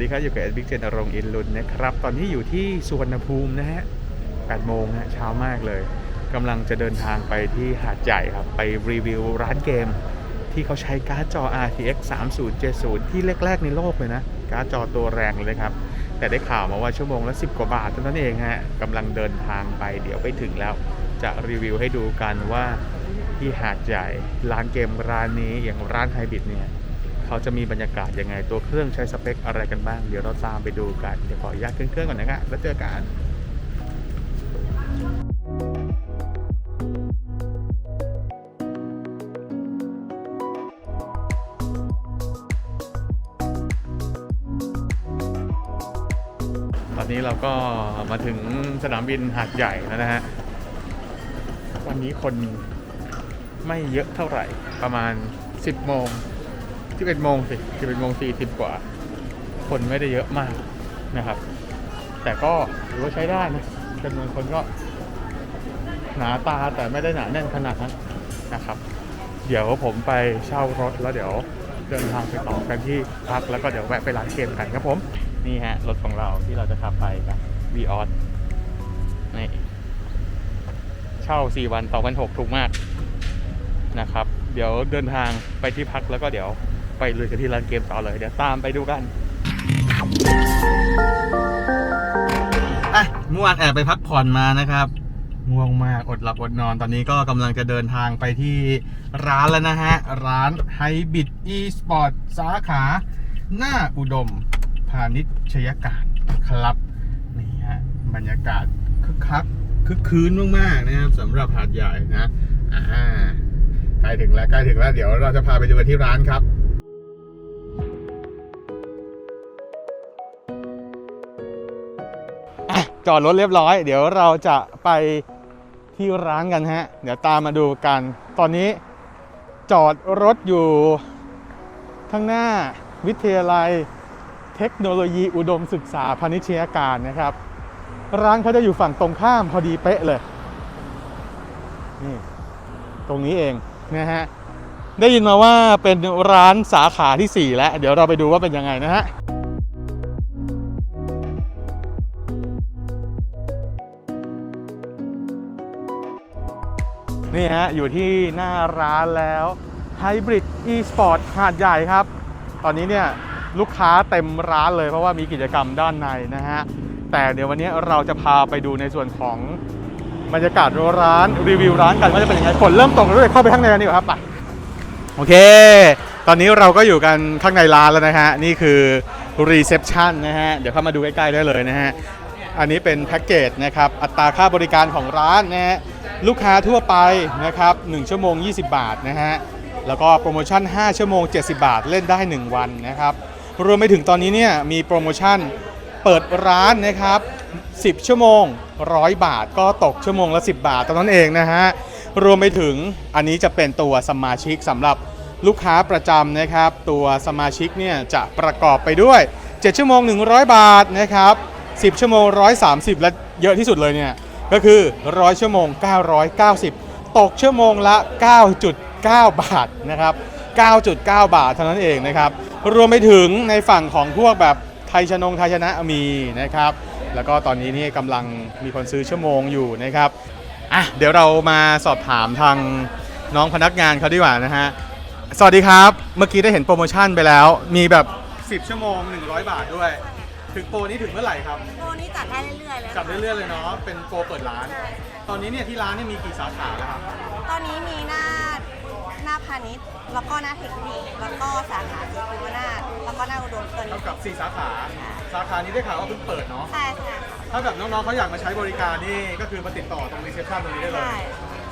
ดีครับ อยู่กับเอ็ดบิ๊กเจนรงค์อินลุนนะครับ ตอนนี้อยู่ที่สุวรรณภูมินะฮะ8โมงฮะเช้ามากเลยกำลังจะเดินทางไปที่หาดใหญ่ครับ ไปรีวิวร้านเกม ที่เขาใช้การ์ดจอ RTX 3070 ที่แรก ๆ ในโลกเลยนะ การ์ดจอตัวแรงเลยครับ แต่ได้ข่าวมาว่าชั่วโมงละ 10 กว่าบาทเท่านั้นเองฮะกำลังเดินทางไปเดี๋ยวไปถึงแล้ว จะรีวิวให้ดูกันว่าที่หาดใหญ่ร้านเกมร้านนี้อย่างร้านไฮบิดเนี่ย เขาจะมีบรรยากาศยังไงตัวเครื่องใช้สเปคอะไรกันบ้าง เดี๋ยวเราตามไปดูกัน เดี๋ยวขออนุญาตขึ้นเครื่องก่อนนะครับแล้วเจอกันตอนนี้เราก็มาถึงสนามบินหาดใหญ่แล้วนะฮะ วันนี้คนไม่เยอะเท่าไหร่ประมาณ 10 โมง 11โมงสิ11โมง40กว่า คนไม่ได้เยอะมากนะครับ แต่ก็ถือว่าใช้ได้นะจำนวนคนก็หนาตาแต่ไม่ได้หนาแน่นขนาดนั้นนะครับ เดี๋ยวผมไปเช่ารถแล้วเดี๋ยวเดินทางไปต่อกันที่พักแล้วก็เดี๋ยวแวะไปร้านเกมกันครับผม นี่ฮะ รถของเราที่เราจะขับไปกับ v ีออสนี่เช่า 4 วัน2,600ถูกมากนะครับ เดี๋ยวเดินทางไปที่พักแล้วก็เดี๋ยว ไปเลยกันที่ร้านเกมต่อเลย เดี๋ยวตามไปดูกันอะเมื่อวานแอบไปพักผ่อนมานะครับง่วงมากอดหลับอดนอนตอนนี้ก็กำลังจะเดินทางไปที่ร้านแล้วนะฮะ ร้านไฮบิดอีสปอร์ตสาขา หน้าอุดม พาณิชยการครับนี่ฮะบรรยากาศคึกคักคึกคืนมากๆนะครับสำหรับหาดใหญ่นะอ่าใกล้ถึงแล้วใกล้ถึงแล้วเดี๋ยวเราจะพาไปดูกันที่ร้านครับ จอดรถเรียบร้อย เดี๋ยวเราจะไปที่ร้านกันฮะ เดี๋ยวตามมาดูกัน ตอนนี้จอดรถอยู่ข้างหน้าวิทยาลัยเทคโนโลยีอุดมศึกษาพาณิชยการนะครับ ร้านเขาจะอยู่ฝั่งตรงข้ามพอดีเป๊ะเลยนี่ตรงนี้เองนะฮะได้ยินมาว่าเป็นร้านสาขาที่ 4 แล้ว เดี๋ยวเราไปดูว่าเป็นยังไงนะฮะ นี่ฮะ อยู่ที่หน้าร้านแล้ว Hybrid eSport หาดใหญ่ครับ ตอนนี้เนี่ยลูกค้าเต็มร้านเลยเพราะว่ามีกิจกรรมด้านในนะฮะ แต่เดี๋ยววันนี้เราจะพาไปดูในส่วนของบรรยากาศร้านรีวิวร้านกันว่าจะเป็นยังไงฝนเริ่มตกแล้วด้วยเข้าไปข้างในกันดีกว่าครับไปโอเค ตอนนี้เราก็อยู่กันข้างในร้านแล้วนะฮะ นี่คือรีเซพชันนะฮะ เดี๋ยวเข้ามาดูใกล้ๆได้เลยนะฮะ อันนี้เป็นแพ็กเกจนะครับ อัตราค่าบริการของร้านนะฮะ ลูกค้าทั่วไปนะครับ1ชั่วโมง 20 บาทนะฮะแล้วก็โปรโมชั่น 5 ชั่วโมง 70 บาทเล่นได้ 1 วันนะครับรวมไปถึงตอนนี้เนี่ยมีโปรโมชั่นเปิดร้านนะครับ10 ชั่วโมง 100 บาทก็ตกชั่วโมงละ 10 บาทตอนนั้นเองนะฮะรวมไปถึงอันนี้จะเป็นตัวสมาชิกสำหรับลูกค้าประจำนะครับ ตัวสมาชิกเนี่ยจะประกอบไปด้วย 7 ชั่วโมง 100 บาทนะครับ 10 ชั่วโมง 130 และเยอะที่สุดเลยเนี่ย ก็คือ 100 ชั่วโมง 990 ตกชั่วโมงละ 9.9 บาทนะครับ 9.9 บาทเท่านั้นเองนะครับ รวมไปถึงในฝั่งของพวกแบบไทยชนงไทยชนะมีนะครับ แล้วก็ตอนนี้นี่กำลังมีคนซื้อชั่วโมงอยู่นะครับอะเดี๋ยวเรามาสอบถามทางน้องพนักงานเขาดีกว่านะฮะ สวัสดีครับ เมื่อกี้ได้เห็นโปรโมชั่นไปแล้ว มีแบบ 10 ชั่วโมง 100 บาทด้วย ถึงโปรนี้ถึงเมื่อไหร่ครับ โปรนี้จัดได้เรื่อยๆเลยจับเรื่อยๆเลยเนาะ เป็นโปรเปิดร้าน ใช่ตอนนี้เนี่ยที่ร้านเนี่ยมีกี่สาขาแล้วครับ ตอนนี้มีหน้าหน้าพาณิชย์แล้วก็หน้าเทคนิคแล้วก็สาขาจีคูนาถแล้วก็หน้าอุดมตัวนี้เท่ากับ 4 สาขา สาขานี้ได้ข่าวว่าเพิ่งเปิดเนาะ ใช่ค่ะ ถ้าแบบน้องๆเขาอยากมาใช้บริการนี่ก็คือมาติดต่อตรงรีเซพชันตรงนี้ได้เลใช่ ย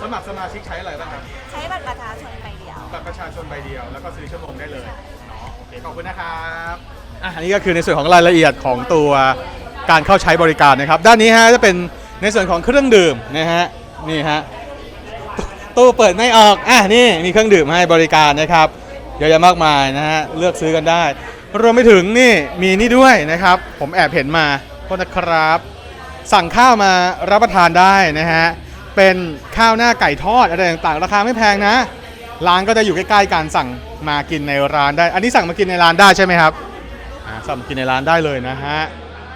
สมัครสมาชิกใช้อะไรบ้างครับ ใช้บัตรประชาชนใบเดียว บัตรประชาชนใบเดียวแล้วก็ซื้อชั่วโมงได้เลยเนาะโอเคขอบคุณนะครับอะอันนี้ก็คือในส่วนของรายละเอียดของตัวการเข้าใช้บริการนะครับ ด้านนี้ฮะจะเป็นในส่วนของเครื่องดื่มนะฮะนี่ฮะตู้เปิดไม่ออกอะนี่มีเครื่องดื่มให้บริการนะครับเยอะแยะมากมายนะฮะเลือกซื้อกันได้ รวมไปถึงนี่มีนี่ด้วยนะครับ ผมแอบเห็นมาโทษนะครับ สั่งข้าวมารับประทานได้นะฮะเป็นข้าวหน้าไก่ทอดอะไรต่างๆ ราคาไม่แพงนะ ร้านก็จะอยู่ใกล้ๆกันสั่งมากินในร้านได้ อันนี้สั่งมากินในร้านได้ใช่ไหมครับ สั่งมากินในร้านได้เลยนะฮะ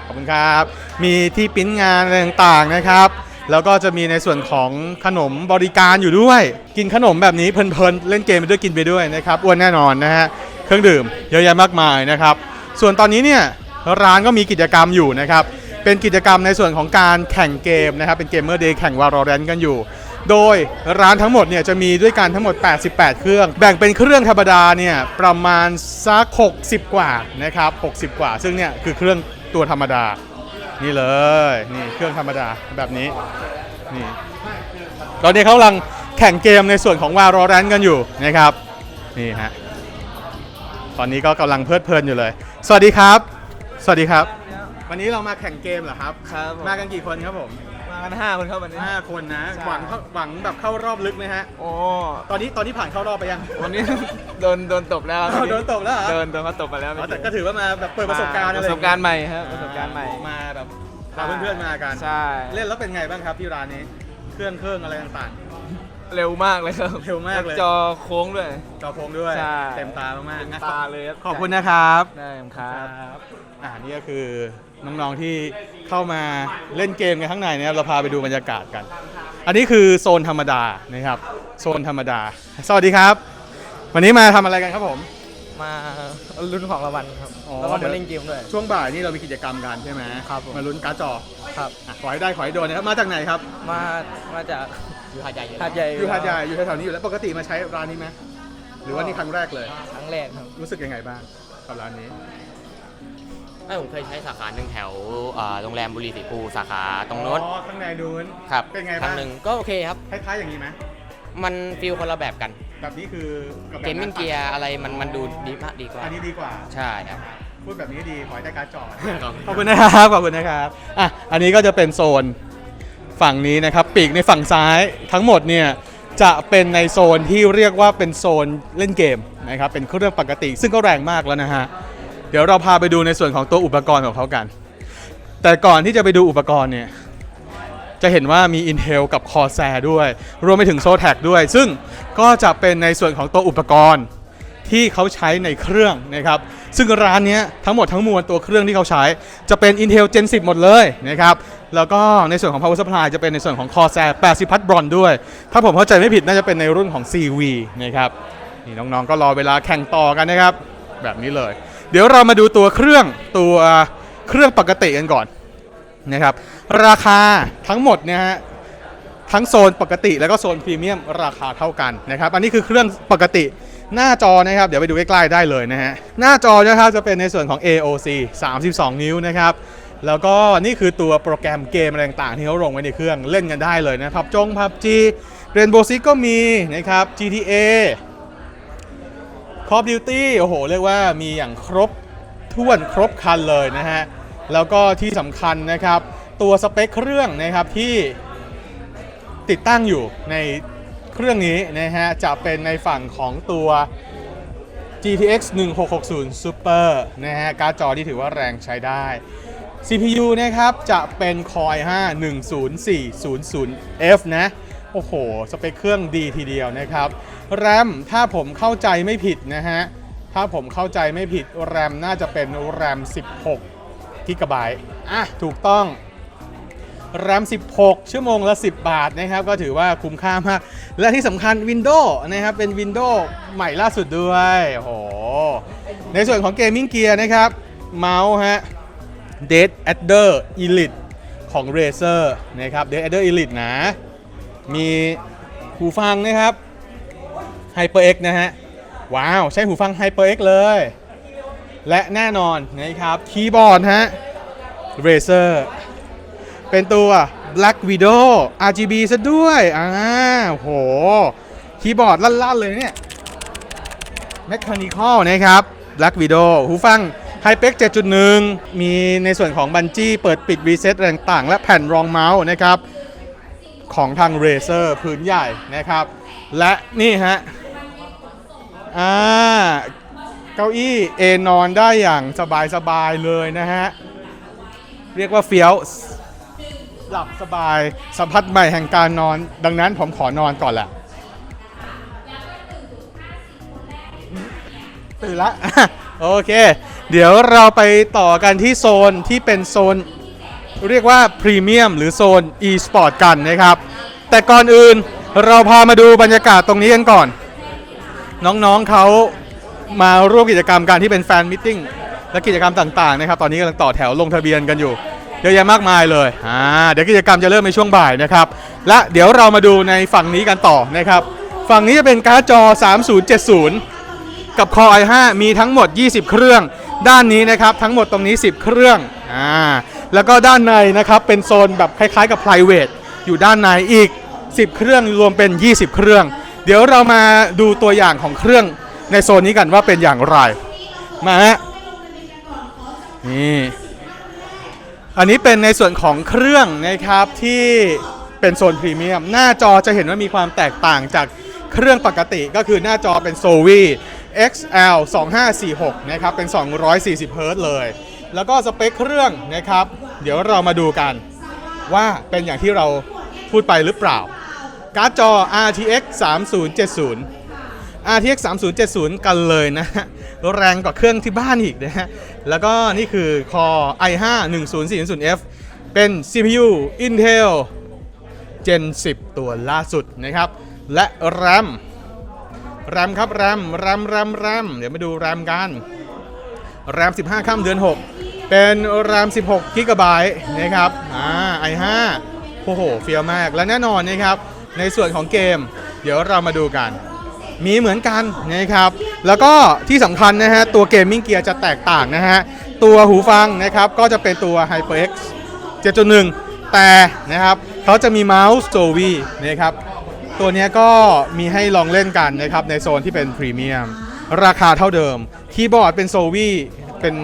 ขอบคุณครับ มีที่ปิ้นงานอะไรต่างๆนะครับ แล้วก็จะมีในส่วนของขนมบริการอยู่ด้วย กินขนมแบบนี้เพลินๆ เล่นเกมไปด้วยกินไปด้วยนะครับอ้วนแน่นอนนะฮะเครื่องดื่มเยอะแยะมากมายนะครับ ส่วนตอนนี้เนี่ยร้านก็มีกิจกรรมอยู่นะครับ เป็นกิจกรรมในส่วนของการแข่งเกมนะครับ เป็นเกมเมอร์เดย์แข่งวาโ o แรนกันอยู่ โดยร้านทั้งหมดเนี่ยจะมีด้วยกันทั้งหมด 88 เครื่อง แบ่งเป็นเครื่องธรรมดาเนี่ยประมาณสัก 60 กว่านะครับ 60 กว่า ซึ่งเนี่ยคือเครื่องตัวธรรมดา นี่เลยนี่เครื่องธรรมดาแบบนี้นี่ตอนนี้เขากำลังแข่งเกมในส่วนของวาโ o แรนกันอยู่นะครับนี่ฮะตอนนี้ก็กำลังเพลิดเพลินอยู่เลย สวัสดีครับ สวัสดีครับ วันนี้เรามาแข่งเกมเหรอครับ ครับผม มากันกี่คนครับผม มากันห้าคนครับวันนี้ ห้าคนนะ ใช่ หวังเข้าหวังแบบเข้ารอบลึกไหมฮะ โอ้ตอนนี้ตอนนี้ผ่านเข้ารอบไปยัง วันนี้ โดนโดนตบแล้วครับอ้าวโดนตบแล้วเหรอ โดนโดนเขาตบไปแล้วอ๋อแต่ก็ถือว่ามาแบบเปิดประสบการณ์อะไรประสบการณ์ใหม่ครับประสบการณ์ใหม่มาแบบพาเพื่อนๆมากัน ใช่เล่นแล้วเป็นไงบ้างครับที่ร้านนี้ เครื่องเครื่องอะไรต่าง เร็วมากเลยครับเร็วมากเลยจอโค้งด้วย ๆจอโพงด้วย ใช่เต็มตามากๆเต็มนะตาเลยครับ ขอบคุณนะครับ ได้ครับ อ่านี่ก็คือ น้องๆที่เข้ามาเล่นเกมกันข้างในนะครับเราพาไปดูบรรยากาศกัน อันนี้คือโซนธรรมดานะครับโซนธรรมดา สวัสดีครับ วันนี้มาทำอะไรกันครับผม มาลุ้นของรางวัลครับอ๋อแล้วก็เดี๋ยวมาเล่นเกมด้วย ช่วงบ่ายนี่เรามีกิจกรรมกันใช่ไหมครับผม มาลุ้นการ์ดจอครับ อะขอให้ได้ขอให้โดนนะครับมาจากไหนครับมามาจากอยู่หาดใหญ่อยู่หาดใหญ่อยู่หาดใหญ่อยู่แถวๆนี้อยู่แล้วปกติมาใช้ร้านนี้ไหมหรือว่านี่ครั้งแรกเลย ครั้งแรกครับรู้สึกยังไงบ้างกับร้านนี้ ไม่ผมเคยใช้สาขาหนึ่งแถวอ่าโรงแรมบุรีสีภูสาขาตรงโน้นอ๋อข้างในนู้นครับเป็นไงครั้บ้างงหนึ่งก็โอเคครับ คล้ายๆอย่างนี้ไหมมันฟีลคนละแบบกัน แบบนี้คือกับแบบเกมมิ่งเกียร์อะไรมันมันดูดีมากดีกว่า อันนี้ดีกว่า ใช่ครับ พูดแบบนี้ดีขอให้ได้การ์ดจอครับขอบคุณนะครับขอบคุณนะครับอะอันนี้ก็จะเป็นโซนฝั่งนี้นะครับ ปีกในฝั่งซ้ายทั้งหมดเนี่ยจะเป็นในโซนที่เรียกว่าเป็นโซนเล่นเกมนะครับเป็นเครื่องปกติ ซึ่งก็แรงมากแล้วนะฮะ เดี๋ยวเราพาไปดูในส่วนของตัวอุปกรณ์ของเขากัน แต่ก่อนที่จะไปดูอุปกรณ์เนี่ย จะเห็นว่ามี Intel กับ Corsair ด้วย รวมไปถึง Zotac ด้วย ซึ่งก็จะเป็นในส่วนของตัวอุปกรณ์ที่เขาใช้ในเครื่องนะครับ ซึ่งร้านนี้ทั้งหมดทั้งมวลตัวเครื่องที่เขาใช้จะเป็น Intel Gen 10 หมดเลยนะครับ แล้วก็ในส่วนของ Power Supply จะเป็นในส่วนของ Corsair 80 พัทบรอนด้วย ถ้าผมเข้าใจไม่ผิดน่าจะเป็นในรุ่นของ CV นะครับ นี่น้องๆก็รอเวลาแข่งต่อกันนะครับ แบบนี้เลย เดี๋ยวเรามาดูตัวเครื่องตัวเครื่องปกติกันก่อนนะครับ ราคาทั้งหมดเนี่ยฮะทั้งโซนปกติแล้วก็โซนพรีเมียมราคาเท่ากันนะครับอันนี้คือเครื่องปกติหน้าจอนะครับเดี๋ยวไปดูใกล้ๆได้เลยนะฮะหน้าจอนะครับจะเป็นในส่วนของ AOC 32 นิ้วนะครับแล้วก็นี่คือตัวโปรแกรมเกมอะไรต่างๆที่เขาลงไว้ในเครื่องเล่นกันได้เลยนะครับจงพับ G Rainbow Six ก็มีนะครับ GTA Call of Duty โอ้โห เรียกว่ามีอย่างครบถ้วนครบคันเลยนะฮะ แล้วก็ที่สำคัญนะครับ ตัวสเปคเครื่องนะครับที่ติดตั้งอยู่ในเครื่องนี้นะฮะ จะเป็นในฝั่งของตัว GTX 1660 Super นะฮะ การ์ดจอที่ถือว่าแรงใช้ได้ CPU นะครับ จะเป็น Core i5 10400F นะ อ้โห สเปคเครื่องดีทีเดียวนะครับ RAM ถ้าผมเข้าใจไม่ผิดนะฮะ ถ้าผมเข้าใจไม่ผิด RAM น่าจะเป็น RAM 16กิกะไบต์อะถูกต้องแรม 16 ชั่วโมงละ 10 บาทนะครับ ก็ถือว่าคุ้มค่ามาก และที่สำคัญ Windows นะครับ เป็น Windows ใหม่ล่าสุดด้วยโอ้โหในส่วนของเกมมิ่งเกียร์นะครับ เมาส์ฮะ Dead Adder Elite ของ Razer นะครับ Dead Adder Elite นะ มีหูฟังนะครับ HyperX นะฮะ ว้าว ใช้หูฟัง HyperX เลย และแน่นอนนะครับคีย์บอร์ดฮะ Razer เป็นตัว Black Widow RGB ซะด้วย อ่าโห คีย์บอร์ดลั่นๆเลยเนี่ย Mechanical นะครับ Black Widow หูฟัง HyPex 7.1 มีในส่วนของบันจี้เปิดปิดรีเซ็ตต่างๆ และแผ่นรองเมาส์นะครับ ของทาง Razer พื้นใหญ่นะครับ และนี่ฮะอ่าเก้าอี้เอนอนได้อย่างสบายๆเลยนะฮะ เรียกว่าเฟี้ยวหลับสบายสัมผัสใหม่แห่งการนอน ดังนั้นผมขอนอนก่อนแหละตื่นละโอเค เดี๋ยวเราไปต่อกันที่โซนที่เป็นโซน เรียกว่าพรีเมียมหรือโซน e-sport กันนะครับ แต่ก่อนอื่นเราพามาดูบรรยากาศตรงนี้กันก่อน น้องๆเขามาร่วมกิจกรรมการที่เป็นแฟนมิทติ้งและกิจกรรมต่างๆนะครับ ตอนนี้กำลังต่อแถวลงทะเบียนกันอยู่เยอะแยะมากมายเลยอ่าเดี๋ยวกิจกรรมจะเริ่มในช่วงบ่ายนะครับ และเดี๋ยวเรามาดูในฝั่งนี้กันต่อนะครับ ฝั่งนี้จะเป็นการ์ดจอ 3070 กับ Core i5 มีทั้งหมด 20 เครื่อง ด้านนี้นะครับทั้งหมดตรงนี้ 10 เครื่องอ่า แล้วก็ด้านในนะครับเป็นโซนแบบคล้ายๆกับ private อยู่ด้านในอีก 10 เครื่องรวมเป็น 20 เครื่อง เดี๋ยวเรามาดูตัวอย่างของเครื่องในโซนนี้กันว่าเป็นอย่างไรมาฮะนี่อันนี้เป็นในส่วนของเครื่องนะครับที่เป็นโซนพรีเมียมหน้าจอจะเห็นว่ามีความแตกต่างจากเครื่องปกติก็คือหน้าจอเป็น s o v i XL 2546นะครับเป็น 240 Hz เลย แล้วก็สเปคเครื่องนะครับ เดี๋ยวเรามาดูกันว่าเป็นอย่างที่เราพูดไปหรือเปล่า การ์ดจอ RTX 3070 RTX 3070 กันเลยนะฮะแรงกว่าเครื่องที่บ้านอีกนะฮะ แล้วก็นี่คือ Core i5 10400F เป็น CPU Intel Gen 10 ตัวล่าสุดนะครับ และ RAM RAM ครับ RAM RAM RAM RAM เดี๋ยวมาดู RAM กัน RAM 15 ข้ามเดือน 6 เป็น RAM 16 g b นะครับอ่า i5 โอ้โหเฟี้ยวมากและแน่นอนนะครับ ในส่วนของเกม เดี๋ยวเรามาดูกัน มีเหมือนกันนะครับ แล้วก็ที่สำคัญนะฮะ ตัวเกมมิ่งเกียร์จะแตกต่างนะฮะ ตัวหูฟังนะครับ ก็จะเป็นตัว HyperX 7.1 แต่นะครับเขาจะมีเมาส์ j o v i นะครับตัวนี้ก็มีให้ลองเล่นกันนะครับในโซนที่เป็นพรีเมียม ราคาเท่าเดิม คีย์บอร์ดเป็น s o v i เป็น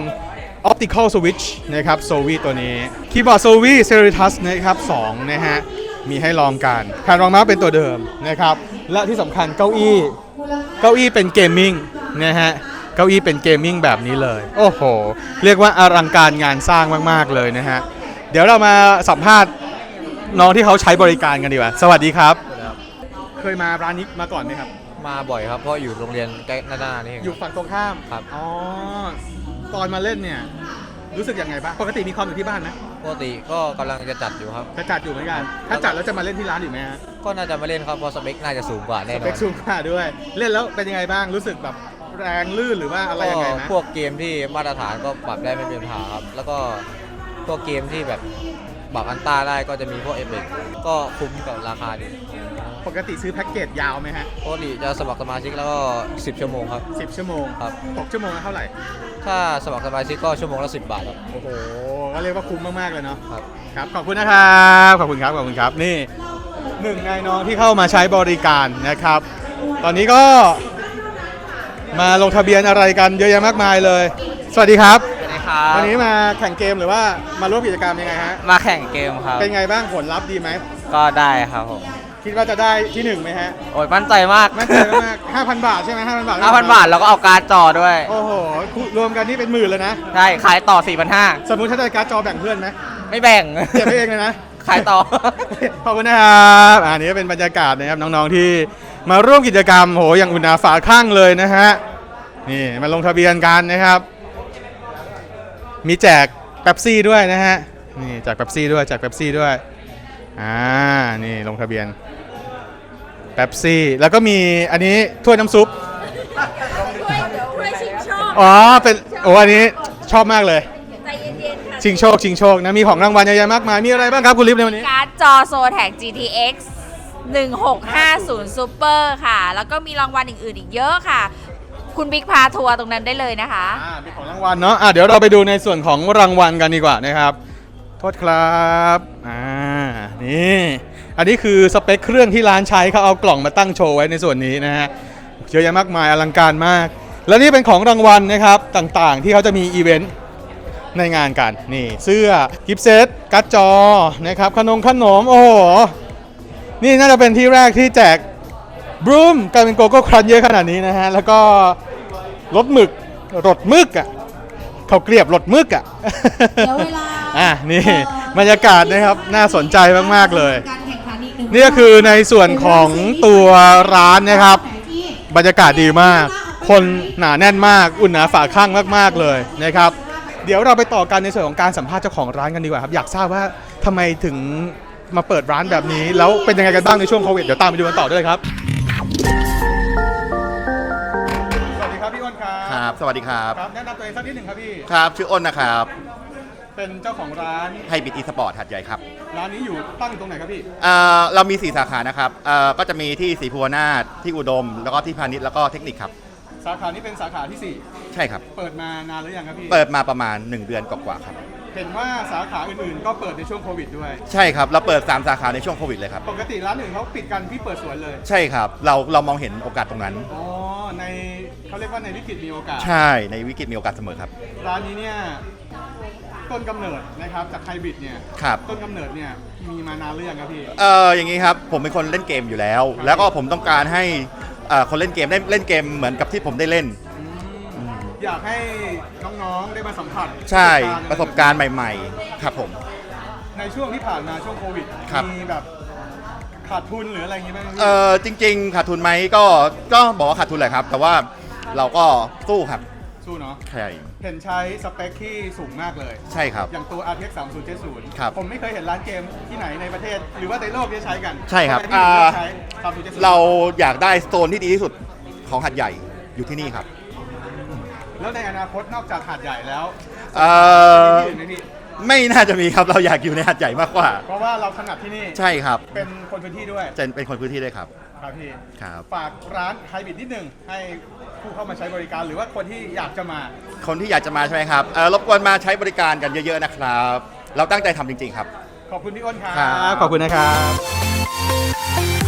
Optical Switch นะครับ s o v i ตัวนี้ คีย์บอร์ด s o v i Seritas นะครับ2นะฮะ มีให้ลองกันแผ่นรองเมาส์เป็นตัวเดิมนะครับ และที่สำคัญเก้าอี้ เก้าอี้เป็นเกมมิ่งนะฮะ เก้าอี้เป็นเกมมิ่งแบบนี้เลย โอ้โห เรียกว่าอลังการงานสร้างมาก ๆ เลยนะฮะ เดี๋ยวเรามาสัมภาษณ์น้องที่เขาใช้บริการกันดีกว่า สวัสดีครับ เคยมาร้านนี้มาก่อนไหมครับ มาบ่อยครับเพราะอยู่โรงเรียนใกล้หน้าๆนี่เอง อยู่ฝั่งตรงข้ามครับ อ๋อ ตอนมาเล่นเนี่ย รู้สึกยังไงบ้าง ปกติมีคอมอยู่ที่บ้านไหมปกติก็กำลังจะจัดอยู่ครับ จะจัดอยู่เหมือนกัน ถ้าจัดแล้วจะมาเล่นที่ร้านอยู่ไหมฮะก็น่าจะมาเล่นครับเพราะสเปคน่าจะสูงกว่าแน่สนเปอคนสูงกว่าด้วย เล่นแล้วเป็นยังไงบ้าง รู้สึกแบบแรงลื่นหรือว่าอะไรยังไงไหม ก็พวกเกมที่มาตรฐานก็ปรับได้ไม่เป็นปัญหาครับ แล้วก็พวกเกมที่แบบปรับอันต้าได้ก็จะมีพวกเอฟเฟกก็คุ้มกับราคาดี ปกติซื้อแพ็กเกจยาวไหมฮะปกติจะสมัครสมาชิกแล้วก็10 ชั่วโมงครับ10ชั่วโมงครับตกชั่วโมงละเท่าไหร่ถ้าสมัครสมาชิกก็ชั่วโมงละ10 บาทครับ โอ้โหก็เรียกว่าคุ้มมากๆเลยเนาะ ครับ ครับขอบคุณนะครับขอบคุณครับขอบคุณครับนี่หนึ่งในน้องที่เข้ามาใช้บริการนะครับ ตอนนี้ก็มาลงทะเบียนอะไรกันเยอะแยะมากมายเลย สวัสดีครับ สวัสดีครับวันนี้มาแข่งเกมหรือว่ามาร่วมกิจกรรมยังไงฮะมาแข่งเกมครับ เป็นไงบ้างผลลัพธ์ดีไหมก็ได้ครับผม คิดว่าจะได้ที่หนึ่งไหมฮะโอ้ยมั่นใจมากมั่นใจมากห้าพันบาทใช่ไหมห้าพันบาท5,000บาทแล้วก็เอาการ์ดจอด้วย โอ้โหรวมกันนี่เป็นหมื่นเลยนะใช่ขายต่อ4,500สมมุติถ้าได้การ์ดจอแบ่งเพื่อนไหมไม่แบ่งเก็บไว้เองเลยนะขายต่อขอบคุณนะครับอันนี้เป็นบรรยากาศนะครับน้องๆที่มาร่วมกิจกรรมโหอย่างอุ่นหนาฝาข้างเลยนะฮะนี่มาลงทะเบียนกันนะครับ มีแจกเป๊ปซี่ด้วยนะฮะนี่แจกเป๊ปซี่ด้วยแจกเป๊ปซี่ด้วยอ่านี่ลงทะเบียน เป๊ปซี่ แล้วก็มีอันนี้ถ้วยน้ำซุปด้วยชิงโชคอ๋อ เป็น โอ้ อันนี้ชอบมากเลย ใจเย็นๆค่ะชิงโชค ชิงโชคนะ มีของรางวัลเยอะแยะมากมาย มีอะไรบ้างครับคุณลิฟในวันนี้ การ์ดจอโซแท็ก GTX 1650 Super ค่ะ แล้วก็มีรางวัลอื่นๆอีกเยอะค่ะ คุณบิ๊กพาทัวร์ตรงนั้นได้เลยนะคะ อ่ามีของรางวัลเนาะอะเดี๋ยวเราไปดูในส่วนของรางวัลกันดีกว่านะครับ โทษครับ อ่า นี่ อันนี้คือสเปคเครื่องที่ร้านใช้เขาเอากล่องมาตั้งโชว์ไว้ในส่วนนี้นะฮะเยอะแยะมากมายอลังการมาก แล้วนี่เป็นของรางวัลนะครับต่างๆ ที่เขาจะมีอีเวนต์ในงานกันนี่เสื้อกิฟต์เซตการ์ดจอนะครับขนมขนมโอ้โหนี่น่าจะเป็นที่แรกที่แจกบรูมกลายเป็นโกโก้ครันเยอะขนาดนี้นะฮะแล้วก็รสหมึกรสมึกอะเขาวเกลียบรสมึกอะเดี๋ยวเวลาอะนี่บรรยากาศนะครับน่าสนใจมากๆเลยการแข่งขั นอีกหนึ่งนี่ก็คือในส่วนของตัวร้านนะครับ บรรยากาศดีมาก คนหนาแน่นมาก อุ่นหนาฝาข้างมากๆเลยนะครับ เดี๋ยวเราไปต่อกันในส่วนของการสัมภาษณ์เจ้าของร้านกันดีกว่าครับ อยากทราบว่าทำไมถึงมาเปิดร้านแบบนี้ แล้วเป็นยังไงกันบ้างในช่วงโควิด เดี๋ยวตามไปดูกันต่อด้วยครับ สวัสดีครับพี่อ้นครับ ครับ สวัสดีครับ ครับแนะนำตัวเองสักนิดหนึ่งครับพี่ ครับ ชื่ออ้นนะครับ เป็นเจ้าของร้าน ไฮบิดอีสปอร์ตหัดใหญ่ครับร้านนี้อยู่ตั้งอยู่ตรงไหนครับพี่ เอ่อเรามี 4 สาขานะครับเอ่อก็จะมีที่ศรีภูวนาถที่อุดม แล้วก็ที่พาณิชย์แล้วก็เทคนิคครับ สาขานี้เป็นสาขาที่ ใช่ครับ 4 เปิดมานานหรือยังครับพี่ เปิดมาประมาณ 1 เดือนกว่าๆครับ เห็นว่าสาขาอื่นๆ ก็เปิดในช่วงโควิดด้วย ใช่ครับ เราเปิด 3 สาขาในช่วงโควิดเลยครับ ปกติร้านอื่นเขาปิดกันพี่เปิดสวนเลย ใช่ครับ เราเรามองเห็นโอกาสตรงนั้น อ๋อ ในเขาเรียกว่าในวิกฤตมีโอกาส ใช่ในวิกฤตมีโอกาสเสมอครับ ร้านนี้เนี่ย ต้นกำเนิดนะครับจากไฮบริดเนี่ยครับ ต้นกำเนิดเนี่ยมีมานานหรือยังครับพี่ เอ่ออย่างนี้ครับผมเป็นคนเล่นเกมอยู่แล้ว แล้วก็ผมต้องการให้เอ่อคนเล่นเกมได้เล่นเกมเหมือนกับที่ผมได้เล่น อยากให้น้องๆได้มาสัมผัสใช่ปประระสสบบการณ์การณ์ใหม่ๆ ครับผม ในช่วงที่ผ่านมาช่วงโควิดครับ มีแบบขาดทุนหรืออะไรอย่างงี้บ้างไหมพี่เออจริง ๆ ขาดทุนไหมก็ก็บอกว่าขาดทุนแหละครับ แต่ว่าเราก็สู้ครับ สู้เนาะ ใช่ เห็นใช้สเปคที่สูงมากเลย ใช่ครับ อย่างตัว RTX 3070 ครับผมไม่เคยเห็นร้านเกมที่ไหนในประเทศ หรือว่าในโลกที่ใช้กันใช่ครับ ทำไมพี่ถึงเลือกอ่าใช้3070เราอยากได้โซนที่ดีที่สุดของหัดใหญ่อยู่ที่นี่ครับแล้วในอนาคตนอกจากหาดใหญ่แล้วเอ่อที่อื่นไหมพี่ไม่น่าจะมีครับเราอยากอยู่ในหัดใหญ่มากกว่า เพราะว่าเราถนัดที่นี่ ใช่ครับเป็นคนพื้นที่ด้วยจะเป็นคนพื้นที่ด้วยครับ ครับพี่ ครับ ฝากร้านไฮบิดนิดนึง ให้ผู้เข้ามาใช้บริการหรือว่าคนที่อยากจะมา คนที่อยากจะมาใช่ไหมครับเอ่อรบกวนมาใช้บริการกันเยอะ ๆ นะครับ เราตั้งใจทำจริง ๆ ครับ ขอบคุณพี่อ้นครัครับขอบคุณนะครับ